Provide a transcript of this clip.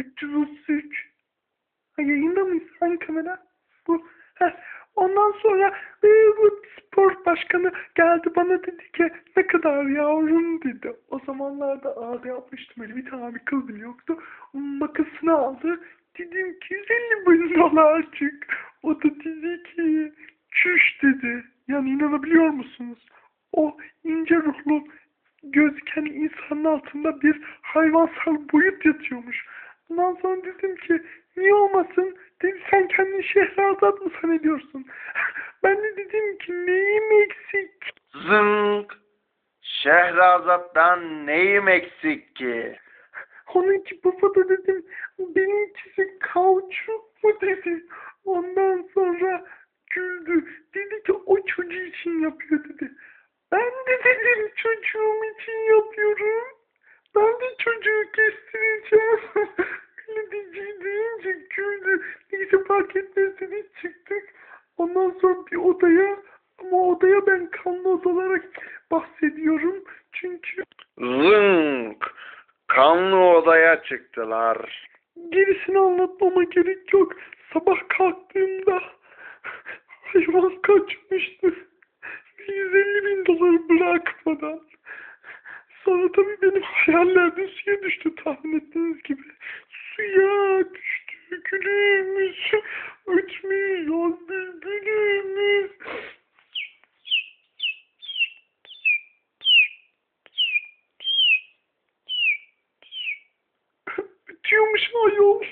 333. Ha, yayında mıyız? Hangi kamera? Bu. Heh. Ondan sonra e, bu spor başkanı geldi bana dedi ki ne kadar yavrum dedi. O zamanlarda ağrı yapmıştım öyle bir tane bir kızım yoktu. Makasını aldı. Dedim ki 150 bin dolar çık. O da dedi ki çüş dedi. Yani inanabiliyor musunuz? O ince ruhlu gözüken insanın altında bir hayvansal boyut yatıyormuş. Ondan sonra dedim ki niye olmasın? Dedi sen kendini Şehrazat mı zannediyorsun? Ben de dedim ki neyim eksik? Zınk. Şehrazat'tan neyim eksik ki? Onunki bufada dedim. Benimkisi kauçuk mu dedi. Ondan sonra güldü. Dedi ki o çocuğu için yapıyor dedi. Ben de dedim çocuğum için yapıyorum. Ben de çocuğu kestireceğim. Dedi çıktık. Ondan sonra bir odaya ama odaya ben kanlı oda olarak bahsediyorum. Çünkü Zınk. Kanlı odaya çıktılar. Gerisini anlatmama gerek yok. Sabah kalktığımda hayvan kaçmıştı. Ve 150 bin doları bırakmadan. Sonra tabii benim hayaller de suya düştü tahmin ettiğiniz gibi. Suya Bayılmış ayol.